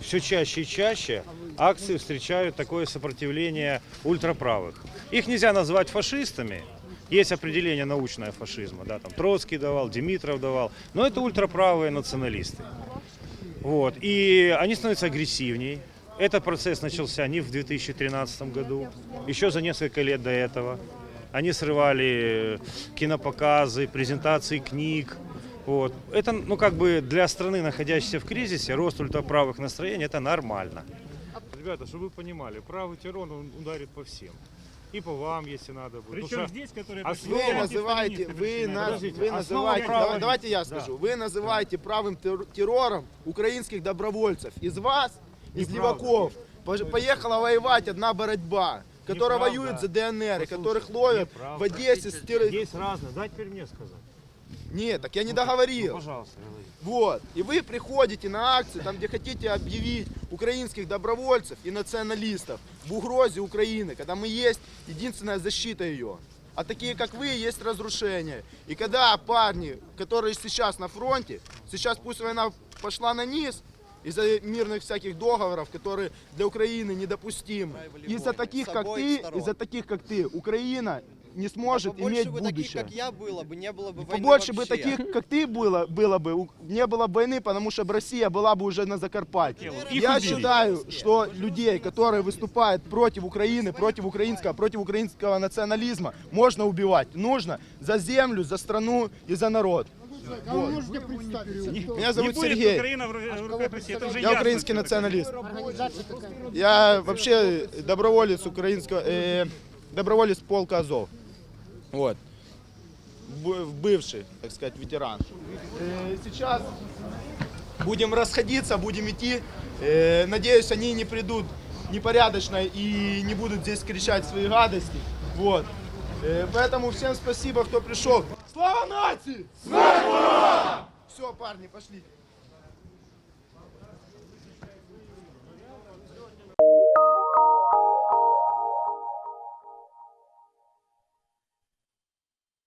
все чаще и чаще акции встречают такое сопротивление ультраправых. Их нельзя назвать фашистами. Есть определение научное фашизма, да, там Троцкий давал, Димитров давал, но это ультраправые националисты. Вот. И они становятся агрессивней. Этот процесс начался не в 2013 году, еще за несколько лет до этого. Они срывали кинопоказы, презентации книг. Вот. Это, ну, как бы для страны, находящейся в кризисе, рост ультраправых настроений – это нормально. Ребята, чтобы вы понимали, правый террор, он ударит по всем. И по вам, если надо будет. Причем Потому здесь, которые А пришли вы антисталинисты называете, вы, пришли, на, Подождите, вы основа называете, давай- давайте я Да. скажу, вы называете правым тер- террором украинских добровольцев. Из вас, из Неправда. леваков, поехала воевать одна боротьба, которая воюет за ДНР, Послушайте, которых ловят в Одессе терро- Есть разное. Дай теперь мне сказать. Нет, так я не Ну, договорил. пожалуйста, говори. Вот. И вы приходите на акцию, там, где хотите объявить украинских добровольцев и националистов в угрозе Украины, когда мы есть единственная защита ее. А такие, как вы, есть разрушение. И когда парни, которые сейчас на фронте, сейчас пусть война пошла на низ, из-за мирных всяких договоров, которые для Украины недопустимы. Из-за таких, как ты, из-за таких, как ты, Украина не сможет Побольше иметь бы будущее. таких, как я было бы, не было бы войны Побольше бы вообще. таких, как ты было, было бы, у- не было бы войны, потому что бы Россия была бы уже на Закарпатье. Их Я убили. считаю, что людей, которые выступают против Украины, против украинского, против украинского национализма, можно убивать. Нужно за землю, за страну и за народ. Меня Не зовут будет Сергей. Украина в руках России. Это уже Я ясно. украинский националист. Я вообще доброволец украинского, э, доброволец полка Азов. Вот. Б- Бывший, так сказать, ветеран. Э, Сейчас будем расходиться, будем идти. Э, Надеюсь, они не придут непорядочно и не будут здесь кричать свои гадости. Вот. Э, Поэтому всем спасибо, кто пришел. Слава нации! Все, парни, пошли.